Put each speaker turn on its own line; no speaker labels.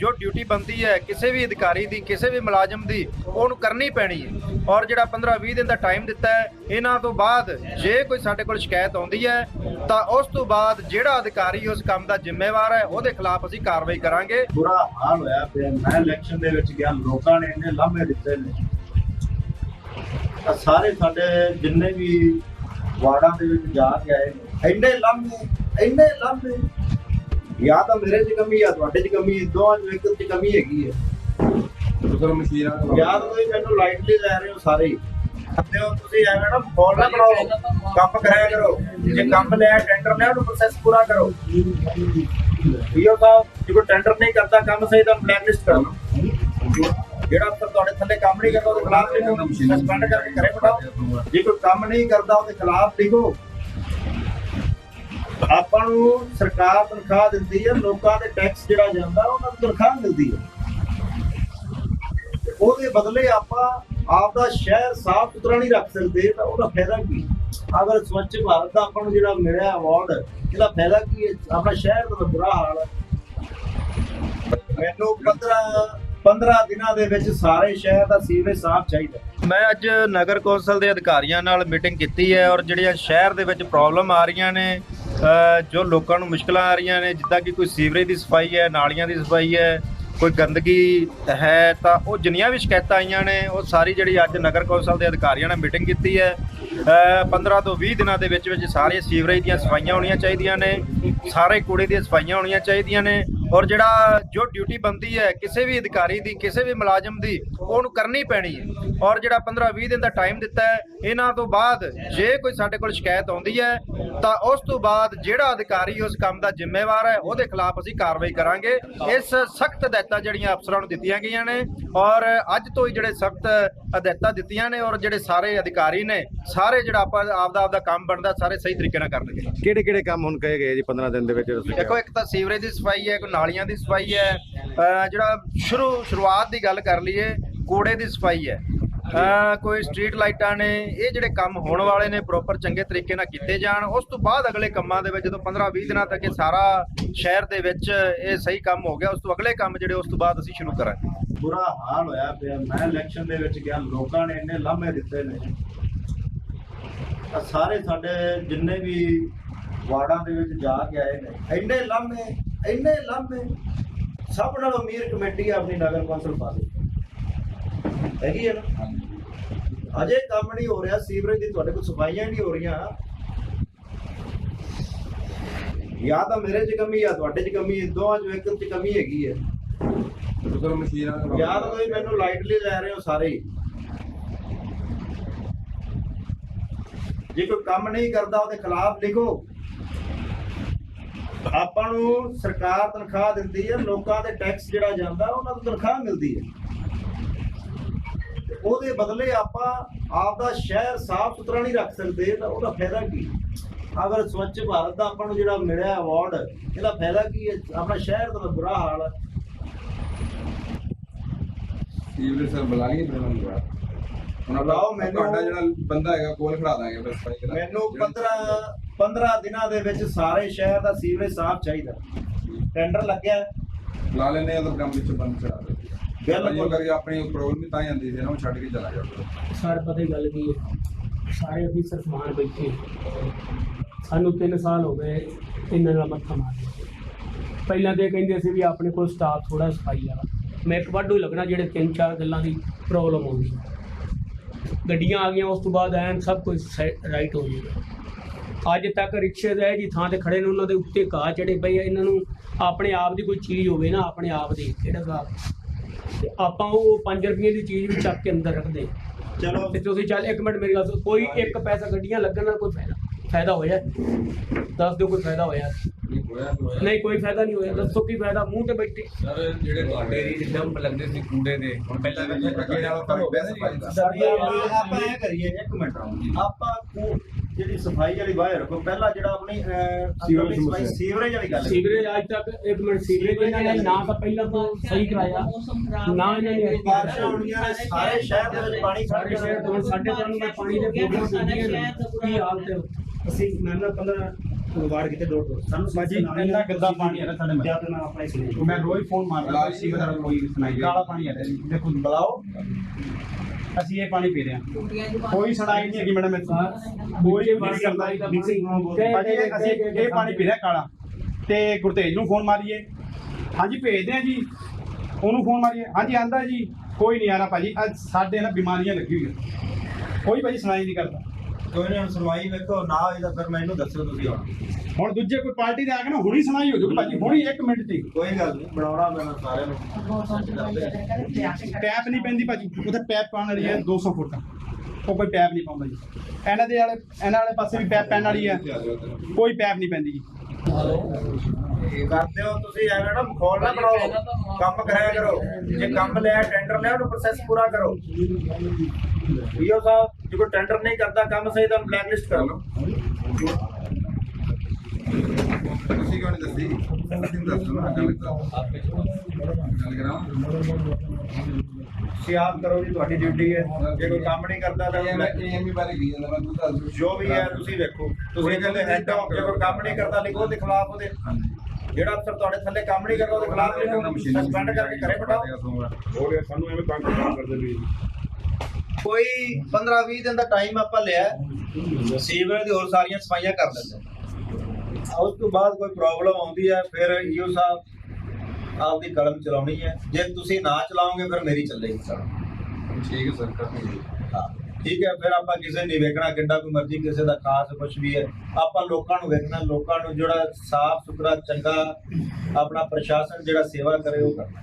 ਜੋ ਡਿਊਟੀ ਬੰਦੀ ਹੈ, ਕਿਸੇ ਵੀ ਅਧਿਕਾਰੀ ਦੀ, ਕਿਸੇ ਵੀ ਮੁਲਾਜ਼ਮ ਦੀ, ਉਹਨੂੰ ਕਰਨੀ ਪੈਣੀ ਹੈ। ਔਰ ਜਿਹੜਾ 15-20 ਦਿਨ ਦਾ ਟਾਈਮ ਦਿੱਤਾ ਹੈ, ਇਹਨਾਂ ਤੋਂ ਬਾਅਦ ਜੇ ਕੋਈ ਸਾਡੇ ਕੋਲ ਸ਼ਿਕਾਇਤ ਆਉਂਦੀ ਹੈ, ਤਾਂ ਉਸ ਤੋਂ ਬਾਅਦ ਜਿਹੜਾ ਅਧਿਕਾਰੀ ਉਸ ਕੰਮ ਦਾ ਜ਼ਿੰਮੇਵਾਰ ਹੈ, ਉਹਦੇ ਖਿਲਾਫ ਅਸੀਂ ਕਾਰਵਾਈ ਕਰਾਂਗੇ।
ਬੁਰਾ ਹਾਲ ਹੋਇਆ ਪਿਆ। ਮੈਂ ਇਲੈਕਸ਼ਨ ਦੇ ਵਿੱਚ ਗਿਆ, ਲੋਕਾਂ ਨੇ ਇੰਨੇ ਲਾਮੇ ਦਿੱਤੇ ਨੇ। ਸਾਰੇ ਸਾਡੇ ਜਿੰਨੇ ਵੀ ਵਾਰਡਾਂ ਦੇ ਵਿੱਚ ਜਾ ਕੇ ਆਏ ਇੰਨੇ ਲਾਮੇ ਇੰਨੇ ਲਾਮੇ ਜਾਂ ਤਾਂ ਮੇਰੇ 'ਚ ਕਮੀ ਆ ਤੁਹਾਡੇ 'ਚ ਕਮੀ ਹੈ ਦੋਵਾਂ 'ਚ ਇੱਕ 'ਚ ਕਮੀ ਹੈਗੀ ਹੈ
ਸ਼ੁਕਰ ਮਸ਼ੀਨਾਂ ਤੋਂ
ਯਾਦ ਕੋਈ ਮੈਨੂੰ ਲਾਈਟਲੀ ਲੈ ਰਹੇ ਹੋ ਸਾਰੇ ਹੀ। ਤੇ ਉਹ ਤੁਸੀਂ ਐਵੇਂ ਨਾ ਫੋਲ ਨਾ ਕਰੋ ਕੰਮ ਕਰਿਆ ਕਰੋ। ਜੇ ਕੰਮ ਲਿਆ ਟੈਂਡਰ ਲਿਆ ਉਹਨੂੰ ਪ੍ਰੋਸੈਸ ਪੂਰਾ ਕਰੋ। ਪੀਓ ਸਾਹਿਬ ਜੇ ਕੋਈ ਟੈਂਡਰ ਨਹੀਂ ਕਰਦਾ ਕੰਮ ਸਹੀ ਤਾਂ ਬਲੈਕ ਲਿਸਟ ਕਰੋ ਜਿਹੜਾ ਅਫਸਰ ਤੁਹਾਡੇ ਥੱਲੇ ਕੰਮ ਨਹੀਂ ਕਰਦਾ ਉਹਦੇ ਖਿਲਾਫ ਲਿਖੋ। ਸਸਪੈਂਡ ਕਰਕੇ ਕਰੇ ਬਿਠਾਓ। ਜੇ ਕੋਈ ਕੰਮ ਨਹੀਂ ਕਰਦਾ ਉਹਦੇ ਖਿਲਾਫ ਲਿਖੋ। ਆਪਾਂ ਨੂੰ ਸਰਕਾਰ ਤਨਖਾਹ ਦਿੰਦੀ ਹੈ ਲੋਕਾਂ ਦੇ ਟੈਕਸ ਜਿਹੜਾ ਜਾਂਦਾ, ਉਹਨਾਂ ਨੂੰ ਤਨਖਾਹ ਮਿਲਦੀ ਹੈ ਉਹਦੇ ਬਦਲੇ ਆਪਾਂ ਆਪ ਦਾ ਸ਼ਹਿਰ ਸਾਫ਼ ਸੁਥਰਾ ਨਹੀਂ ਰੱਖ ਸਕਦੇ, ਤਾਂ ਉਹਦਾ ਫਾਇਦਾ ਕੀ? ਅਗਰ ਸਵੱਛ ਭਾਰਤ ਦਾ ਆਪਾਂ ਨੂੰ ਜਿਹੜਾ ਮਿਲਿਆ ਅਵਾਰਡ ਇਹਦਾ ਫਾਇਦਾ ਕੀ ਹੈ? ਆਪਣਾ ਸ਼ਹਿਰ ਦਾ ਬੁਰਾ ਹਾਲ ਹੈ ਮੈਨੂੰ 15 15 ਦਿਨਾਂ ਦੇ ਵਿੱਚ ਸਾਰੇ ਸ਼ਹਿਰ ਦਾ ਸੀਵਰੇਜ ਸਾਫ਼ ਚਾਹੀਦਾ।
ਮੈਂ ਅੱਜ ਨਗਰ ਕੌਂਸਲ ਦੇ ਅਧਿਕਾਰੀਆਂ ਨਾਲ ਮੀਟਿੰਗ ਕੀਤੀ ਹੈ ਔਰ ਜਿਹੜੀਆਂ ਸ਼ਹਿਰ ਦੇ ਵਿੱਚ ਪ੍ਰੋਬਲਮ ਆ ਰਹੀਆਂ ਨੇ ਜੋ ਲੋਕਾਂ ਨੂੰ ਮੁਸ਼ਕਲਾਂ ਆ ਰਹੀਆਂ ਨੇ ਜਿੱਦਾਂ ਕਿ ਕੋਈ ਸੀਵਰੇਜ ਦੀ ਸਫ਼ਾਈ ਹੈ ਨਾਲੀਆਂ ਦੀ ਸਫ਼ਾਈ ਹੈ ਕੋਈ ਗੰਦਗੀ ਹੈ ਤਾਂ ਉਹ ਜਿੰਨੀਆਂ ਵੀ ਸ਼ਿਕਾਇਤਾਂ ਆਈਆਂ ਨੇ ਉਹ ਸਾਰੀ ਜਿਹੜੀ ਅੱਜ ਨਗਰ ਕੌਂਸਲ ਦੇ ਅਧਿਕਾਰੀਆਂ ਨਾਲ ਮੀਟਿੰਗ ਕੀਤੀ ਹੈ। ਅ, 15 ਤੋਂ 20 ਦਿਨਾਂ ਦੇ ਵਿੱਚ ਵਿੱਚ ਸਾਰੇ ਸੀਵਰੇਜ ਦੀਆਂ ਸਫਾਈਆਂ ਹੋਣੀਆਂ ਚਾਹੀਦੀਆਂ ਨੇ ਸਾਰੇ ਕੂੜੇ ਦੀਆਂ ਸਫਾਈਆਂ ਹੋਣੀਆਂ ਚਾਹੀਦੀਆਂ ਨੇ ਔਰ ਜਿਹੜਾ ਜੋ ਡਿਊਟੀ ਬੰਦੀ ਹੈ, ਕਿਸੇ ਵੀ ਅਧਿਕਾਰੀ ਦੀ, ਕਿਸੇ ਵੀ ਮੁਲਾਜ਼ਮ ਦੀ, ਉਹਨੂੰ ਕਰਨੀ ਪੈਣੀ ਹੈ। ਔਰ ਜਿਹੜਾ 15-20 ਦਿਨ ਦਾ ਟਾਈਮ ਦਿੱਤਾ ਹੈ, ਇਹਨਾਂ ਤੋਂ ਬਾਅਦ ਜੇ ਕੋਈ ਸਾਡੇ ਕੋਲ ਸ਼ਿਕਾਇਤ ਆਉਂਦੀ ਹੈ, ਤਾਂ ਉਸ ਤੋਂ ਬਾਅਦ ਜਿਹੜਾ ਅਧਿਕਾਰੀ ਉਸ ਕੰਮ ਦਾ ਜ਼ਿੰਮੇਵਾਰ ਹੈ, ਉਹਦੇ ਖਿਲਾਫ ਅਸੀਂ ਕਾਰਵਾਈ ਕਰਾਂਗੇ। ਇਸ ਸਖਤ ਹਦਾਇਤਾਂ ਜਿਹੜੀਆਂ ਅਫਸਰਾਂ ਨੂੰ ਦਿੱਤੀਆਂ ਗਈਆਂ ਨੇ, ਔਰ ਅੱਜ ਤੋਂ ਹੀ ਜਿਹੜੇ ਸਖਤ ਹਦਾਇਤਾਂ ਦਿੱਤੀਆਂ ਨੇ ਔਰ ਜਿਹੜੇ ਸਾਰੇ ਅਧਿਕਾਰੀ ਨੇ ਸਾਰੇ ਜਿਹੜਾ ਆਪਾਂ ਆਪਦਾ ਆਪਦਾ ਕੰਮ ਬਣਦਾ ਸਾਰੇ ਸਹੀ ਤਰੀਕੇ ਨਾਲ ਕਰਨਗੇ।
ਕਿਹੜੇ ਕਿਹੜੇ ਕੰਮ ਹੁਣ ਕਹੇ ਗਏ ਜੀ 15 ਦਿਨ ਦੇ ਵਿੱਚ
ਦੇਖੋ ਇੱਕ ਤਾਂ ਸੀਵਰੇਜ ਦੀ ਸਫ਼ਾਈ ਹੈ ਕੋਈ ਨਾਲੀਆਂ ਦੀ ਸਫ਼ਾਈ ਹੈ ਜਿਹੜਾ ਸ਼ੁਰੂ ਸ਼ੁਰੂਆਤ ਦੀ ਗੱਲ ਕਰ ਲਈਏ ਕੂੜੇ ਦੀ ਸਫ਼ਾਈ ਹੈ। ਕੋਈ ਸਟਰੀਟ ਲਾਈਟਾਂ ਨੇ ਇਹ ਜਿਹੜੇ ਕੰਮ ਹੋਣ ਵਾਲੇ ਨੇ ਪ੍ਰੋਪਰ ਚੰਗੇ ਤਰੀਕੇ ਨਾਲ ਕੀਤੇ ਜਾਣ ਉਸ ਤੋਂ ਬਾਅਦ ਅਗਲੇ ਕੰਮਾਂ ਦੇ ਵਿੱਚ ਜਦੋਂ 15-20 ਦਿਨਾਂ ਤੱਕ ਇਹ ਸਾਰਾ ਸ਼ਹਿਰ ਦੇ ਵਿੱਚ ਇਹ ਸਹੀ ਕੰਮ ਹੋ ਗਿਆ ਉਸ ਤੋਂ ਅਗਲੇ ਕੰਮ ਜਿਹੜੇ ਉਸ ਤੋਂ ਬਾਅਦ ਅਸੀਂ ਸ਼ੁਰੂ ਕਰਾਂਗੇ।
ਬੁਰਾ ਹਾਲ ਹੋਇਆ ਪਿਆ। ਮੈਂ ਇਲੈਕਸ਼ਨ ਦੇ ਵਿੱਚ ਗਿਆ, ਲੋਕਾਂ ਨੇ ਇੰਨੇ ਲਾਮੇ ਦਿੱਤੇ ਨੇ। ਸਾਰੇ ਸਾਡੇ ਜਿੰਨੇ ਵੀ ਵਾਰਡਾਂ ਦੇ ਵਿੱਚ ਜਾ ਕੇ ਆਏ ਨੇ, ਇੰਨੇ ਲਾਮੇ ਇੰਨੇ ਲਾਮੇ ਸਭ ਨਾਲੋਂ ਅਮੀਰ ਕਮੇਟੀ ਆਪਣੀ ਨਗਰ ਕੌਂਸਲ ਪਾਲੀ ਹੈਗੀ ਹੈ ਨਾ? ਅਜੇ ਕੰਮ ਨਹੀਂ ਹੋ ਰਿਹਾ, ਸੀਵਰੇਜ ਦੀ ਤੁਹਾਡੇ ਕੋਲ ਸਫਾਈਆਂ ਨਹੀਂ ਹੋ ਰਹੀਆਂ। ਜਾਂ ਤਾਂ ਮੇਰੇ 'ਚ ਕਮੀ ਆ, ਤੁਹਾਡੇ 'ਚ ਕਮੀ ਦੋਵਾਂ 'ਚ ਇੱਕ 'ਚ ਕਮੀ ਹੈਗੀ ਹੈ
ਸ਼ੁਕਰ ਮਸ਼ੀਨਾਂ ਤੋਂ
ਯਾਦ ਕੋਈ ਮੈਨੂੰ ਲਾਈਟਲੀ ਲੈ ਰਹੇ ਹੋ ਸਾਰੇ ਹੀ। ਜੇ ਕੋਈ ਕੰਮ ਨਹੀਂ ਕਰਦਾ ਉਹਦੇ ਖਿਲਾਫ ਲਿਖੋ। ਆਪਾਂ ਨੂੰ ਸਰਕਾਰ ਤਨਖਾਹ ਦਿੰਦੀ ਹੈ, ਲੋਕਾਂ ਦੇ ਟੈਕਸ ਜਿਹੜਾ ਜਾਂਦਾ, ਉਹਨਾਂ ਨੂੰ ਤਨਖਾਹ ਮਿਲਦੀ ਹੈ। ਤੇ ਉਹਦੇ ਬਦਲੇ ਆਪਾਂ ਆਪ ਦਾ ਸ਼ਹਿਰ ਸਾਫ਼ ਸੁਥਰਾ ਨਹੀਂ ਰੱਖ ਸਕਦੇ, ਤਾਂ ਉਹਦਾ ਫਾਇਦਾ ਕੀ? ਅਗਰ ਸਵੱਛ ਭਾਰਤ ਦਾ ਆਪਾਂ ਨੂੰ ਜਿਹੜਾ ਮਿਲਿਆ ਅਵਾਰਡ ਇਹਦਾ ਫਾਇਦਾ ਕੀ ਹੈ? ਆਪਣਾ ਸ਼ਹਿਰ ਦਾ ਤਾਂ ਬੁਰਾ ਹਾਲ ਹੈ।
ਸੀਵਰੇਜ ਸਰ ਬੁਲਾ ਲਈ ਫਿਰ ਮੈਨੂੰ ਦੁਬਾਰਾ ਹੁਣ ਆਪਾਂ
ਬੁਲਾਓ ਮੈਨੂੰ।
ਤੁਹਾਡਾ ਜਿਹੜਾ ਬੰਦਾ ਹੈਗਾ ਕੋਲ ਖੜਾ ਦਾਂਗੇ ਬਸ ਭਾਈ ਜਿਹੜਾ-
ਮੈਨੂੰ
ਜਿਹੜਾ
15 15 ਦਿਨਾਂ ਦੇ ਵਿੱਚ ਸਾਰੇ ਸ਼ਹਿਰ ਦਾ ਸੀਵਰੇਜ ਸਾਫ਼ ਚਾਹੀਦਾ। ਟੈਂਡਰ ਲੱਗਿਆ। ਹੈ।
ਲਾ ਲੈਨੇ ਉਧਰ ਕੰਮ ਵਿੱਚ ਬੰਦ ਚੜਾ ਦੇ
ਬਿਲਕੁਲ।
ਕਰਕੇ ਆਪਣੀ ਪ੍ਰੋਬਲਮ ਹੀ ਤਾਂ ਆਉਂਦੀ ਸੀ ਨਾ ਉਹ ਛੱਡ ਕੇ ਚਲਾ ਗਿਆ।
ਸਰ ਪਤਾ ਹੀ ਗੱਲ ਕੀ ਹੈ। ਸਾਰੇ ਅਫੀਸਰ ਸਮਾਨ ਬੈਠੇ ਸਾਨੂੰ 3 ਸਾਲ ਹੋ ਗਏ ਇਹਨਾਂ ਨਾਲ ਮੱਥਾ ਮਾਰਦੇ ਪਹਿਲਾਂ ਤੇ ਇਹ ਕਹਿੰਦੇ ਸੀ ਵੀ ਆਪਣੇ ਕੋਲ ਸਟਾਫ ਥੋੜਾ ਸਫ਼ਾਈ ਵਾਲਾ। ਮੈਂ ਇੱਕ ਵਾਢੂ ਲੱਗਣਾ ਜਿਹੜੇ ਤਿੰਨ ਚਾਰ ਗੱਲਾਂ ਦੀ ਪ੍ਰੋਬਲਮ ਆਉਂਦੀ। ਗੱਡੀਆਂ ਆ ਗਈਆਂ ਉਸ ਤੋਂ ਬਾਅਦ ਐਨ ਸਭ ਕੁਝ ਰਾਈਟ ਹੋ ਜਾਊਗਾ। ਅੱਜ ਤੱਕ ਰਿਕਸ਼ੇ ਦੇ ਜੀ ਥਾਂ ਤੇ ਖੜੇ ਨੇ ਉਹਨਾਂ ਦੇ ਉੱਤੇ ਘਾਹ ਚੜੇ ਪਏ ਇਹਨਾਂ ਨੂੰ ਆਪਣੇ ਆਪ ਦੀ ਕੋਈ ਚੀਜ਼ ਹੋਵੇ ਨਾ ਆਪਣੇ ਆਪ ਦੀ ਕਿਹੜਾ ਘਾਹ? ਤੇ ਆਪਾਂ ਉਹ 5 ਰੁਪਏ ਦੀ ਚੀਜ਼ ਵੀ ਚੱਕ ਕੇ ਅੰਦਰ ਰੱਖਦੇ।
ਚਲੋ।
ਤੇ ਤੁਸੀਂ ਚੱਲ ਇੱਕ ਮਿੰਟ ਮੇਰੀ ਗੱਲ ਸੁਣੋ ਕੋਈ ਇੱਕ ਪੈਸਾ ਗੱਡੀਆਂ ਲੱਗਣ ਨਾਲ ਕੋਈ ਫਾਇਦਾ ਫਾਇਦਾ ਹੋਇਆ? ਦੱਸ ਦਿਓ ਕੋਈ ਫਾਇਦਾ ਹੋਇਆ?
ਨਹੀਂ
ਕੋਈ ਫਾਇਦਾ ਨਹੀਂ ਹੋਇਆ। ਦੱਸੋ ਕੀ ਫਾਇਦਾ? ਮੂੰਹ ਤੇ ਬੈਠੇ।
ਸਰ ਜਿਹੜੇ ਤੁਹਾਡੇ ਦੀ ਡੰਪ ਲੱਗਦੇ ਸੀ ਕੂੜੇ ਦੇ ਹੁਣ ਪਹਿਲਾਂ ਵੀ ਅੱਗੇ ਨਾਲੋਂ ਤਾਂ ਗਿਆ ਦਾ
ਆਪਾਂ ਇਹ ਕਰੀਏ ਇੱਕ ਮਿੰਟ ਆਪਾਂ ਕੋ- ਜਿਹੜੀ ਸਫ਼ਾਈ ਵਾਲੀ ਬਾਹਰ ਰੱਖੋ ਪਹਿਲਾਂ ਜਿਹੜਾ ਆਪਣੀ
ਸੀਵਰੇਜ
ਵਾਲੀ ਗੱਲ ਹੈ।
ਸੀਵਰੇਜ ਅੱਜ ਤੱਕ ਇੱਕ ਮਿੰਟ ਸੀਵਰੇਜ ਇਹਨਾਂ ਨੇ ਨਾ ਤਾਂ ਪਹਿਲਾਂ ਤੋਂ ਸਹੀ ਕਰਾਇਆ ਨਾ ਇਹਨਾਂ ਨੇ
ਬਾਰਿਸ਼ਾਂ ਹੋਣੀਆਂ ਨੇ ਸਾਰੇ ਸ਼ਹਿਰ ਦੇ ਵਿੱਚ ਪਾਣੀ ਖੜ
ਸਾਡੇ ਸ਼ਹਿਰ ਤੋਂ ਸਾਡੇ ਤੋਂ ਪਾਣੀ ਦੇ ਬੋਤਲਾਂ ਨੇ। ਕੀ ਹਾਲਤ ਹੈ? ਅਸੀਂ ਮੈਂ ਨਾ 15
ਵਾਰਡ ਕਿਤੇ ਡੋਰ ਡੋਰ ਸਾਨੂੰ
ਭਾਜੀ ਇੰਨਾ ਗੰਦਾ ਪਾਣੀ ਆ ਰਿਹਾ ਸਾਡੇ
ਜਦ ਨਾ ਆਪਣੇ ਸਲੀਪ
ਮੈਂ ਰੋਜ਼ ਫੋਨ ਮਾਰਦਾ ਸੀ ਵਾਲਾ ਕੋਈ ਸੁਣਾਈ ਕਾਲਾ ਪਾਣੀ ਆ ਰਿਹਾ ਜੀ। ਦੇਖੋ
ਬੁਲਾਓ।
ਅਸੀਂ ਇਹ ਪਾਣੀ ਪੀ ਰਹੇ ਹਾਂ। ਕੋਈ ਸੁਣਾਈ ਨਹੀਂ ਹੈਗੀ ਮੈਡਮ ਇੱਥੋਂ।
ਕੋਈ
ਕੋਈ
ਪਾਣੀ
ਕਰਦਾ
ਦਾ
ਮਿਕਸਿੰਗ ਭਾਜੀ ਇਹ- ਅਸੀਂ ਇਹ ਪਾਣੀ ਪੀ ਰਹੇ ਹਾਂ ਕਾਲਾ। ਤੇ ਗੁਰਤੇਜ ਨੂੰ ਫੋਨ ਮਾਰੀਏ। ਹਾਂਜੀ ਭੇਜਦੇ ਆ ਜੀ। ਉਹਨੂੰ ਫੋਨ ਮਾਰੀਏ। ਹਾਂਜੀ ਆਂਦਾ ਜੀ। ਕੋਈ ਨਹੀਂ ਆ ਰਿਹਾ ਭਾਜੀ। ਅੱਜ ਸਾਡੇ ਨਾਲ ਬਿਮਾਰੀਆਂ ਲੱਗੀ ਹੋਈਆਂ। ਕੋਈ ਭਾਜੀ ਸੁਣਾਈ ਨਹੀਂ ਕਰਦਾ।
ਕੋਈ ਨਹੀਂ ਸੁਣਵਾਈ ਵੇਖੋ ਨਾ ਹੋਈ ਤਾਂ ਫਿਰ ਮੈਨੂੰ ਦੱਸਿਓ ਤੁਸੀਂ ਹੁਣ।
ਹੁਣ ਦੂਜੇ ਕੋਈ ਪਾਰਟੀ ਦੇ ਆ ਕੇ ਨਾ ਹੁਣੀ ਸੁਣਾਈ ਹੋ ਜੂਗੀ ਭਾਜੀ ਹੁਣੀ 1 ਮਿੰਟ 'ਚ ਹੀ।
ਕੋਈ ਗੱਲ ਨਹੀਂ ਬਣਾਉਣਾ ਮੈਂ ਸਾਰਿਆਂ ਨੂੰ।
ਪੈਪ ਨਹੀਂ ਪੈਂਦੀ ਭਾਜੀ ਉੱਥੇ ਪੈਪ ਪਾਉਣ ਵਾਲੀ ਹੈ 200 ਫੁੱਟ। ਉਹ ਕੋਈ ਪੈਪ ਨਹੀਂ ਪਾਉਂਦਾ ਜੀ। ਇਹਨਾਂ ਦੇ ਵਾਲੇ ਇਹਨਾਂ ਵਾਲੇ ਪਾਸੇ ਵੀ ਪੈਪ ਪੈਣ ਵਾਲੀ ਹੈ। ਕੋਈ ਪੈਪ ਨਹੀਂ ਪੈਂਦੀ ਜੀ।
ਇਹ ਕਰਦੇ ਹੋ ਤੁਸੀਂ ਐਵੇਂ ਨਾ ਮਖੌਲ ਨਾ ਬਣਾਓ। ਕੰਮ ਕਰਾਇਆ ਕਰੋ। ਜੇ ਕੰਮ ਲਿਆ ਟੈਂਡਰ ਲਿਆ ਉਹਨੂੰ ਪ੍ਰੋਸੈਸ ਪੂਰਾ ਕਰੋ। ਵੀਓ ਸਾਹਿਬ। ਜੇ ਕੋਈ ਟੈਂਡਰ ਨਹੀਂ ਕਰਦਾ ਕੰਮ ਸਹੀ ਤਾਂ ਬਲੈਕ ਲਿਸਟ ਕਰ ਲਓ।
ਤੁਸੀਂ ਕਿਉਂ ਨਹੀਂ ਦੱਸੀ? ਤੁਸੀਂ ਦੱਸੋ ਨਾ ਗੱਲ ਕਰੋ ਗੱਲ
ਆਪ ਕਰੋ ਜੀ ਤੁਹਾਡੀ ਡਿਊਟੀ ਹੈ। ਜੇ ਕੋਈ ਕੰਮ ਨਹੀਂ ਕਰਦਾ ਤਾਂ
ਇਹ ਮੈਂ ਇਹ ਵੀ ਬਾਰੇ ਕੀ ਜਾਂਦਾ ਮੈਂ ਤੂੰ ਦੱਸ।
ਜੋ ਵੀ ਹੈ ਤੁਸੀਂ ਵੇਖੋ। ਤੁਸੀਂ ਕਹਿੰਦੇ ਹੈਡ ਆਫ ਜੇ ਕੋਈ ਕੰਮ ਨਹੀਂ ਕਰਦਾ ਲਿਖੋ ਉਹਦੇ ਖਿਲਾਫ ਉਹਦੇ। ਜਿਹੜਾ ਅਫਸਰ ਤੁਹਾਡੇ ਥੱਲੇ ਕੰਮ ਨਹੀਂ ਕਰਦਾ ਉਹਦੇ ਖਿਲਾਫ ਲਿਖੋ। ਸਸਪੈਂਡ ਕਰਕੇ ਘਰੇ ਬਿਠਾਓ।
ਹੋ ਗਿਆ ਸਾਨੂੰ ਐਵੇਂ ਤੰਗ ਕੰਮ ਕਰਦੇ ਵੀ
ਕੋਈ 15 20 ਦਿਨ ਦਾ ਟਾਈਮ ਆਪਾਂ ਲਿਆ। ਸੀਵਰ ਦੀ ਹੋਰ ਸਾਰੀਆਂ ਸਫਾਈਆਂ ਕਰ ਲੈਂਦੇ। ਉਸ ਤੋਂ ਬਾਅਦ ਕੋਈ ਪ੍ਰੋਬਲਮ ਆਉਂਦੀ ਹੈ ਫਿਰ ਈਓ ਸਾਹਿਬ ਆਪਦੀ ਕਲਮ ਚਲਾਉਣੀ ਹੈ ਜੇ ਤੁਸੀਂ ਨਾ ਚਲਾਓਗੇ ਫਿਰ ਮੇਰੀ ਚੱਲੇਗੀ ਸਰ
ਠੀਕ ਹੈ ਸਰ ਕਰਾਂਗੇ
ਹਾਂ ਠੀਕ ਹੈ ਫਿਰ ਆਪਾਂ ਕਿਸੇ ਨਹੀਂ ਵੇਖਣਾ ਕਿੱਡਾ ਕੋਈ ਮਰਜ਼ੀ ਕਿਸੇ ਦਾ ਖਾਸ ਕੁਝ ਵੀ ਹੈ ਆਪਾਂ ਲੋਕਾਂ ਨੂੰ ਵੇਖਣਾ ਲੋਕਾਂ ਨੂੰ ਜਿਹੜਾ ਸਾਫ਼ ਸੁਥਰਾ ਚੰਗਾ ਆਪਣਾ ਪ੍ਰਸ਼ਾਸਨ ਜਿਹੜਾ ਸੇਵਾ ਕਰੇ ਉਹ ਕਰਨਾ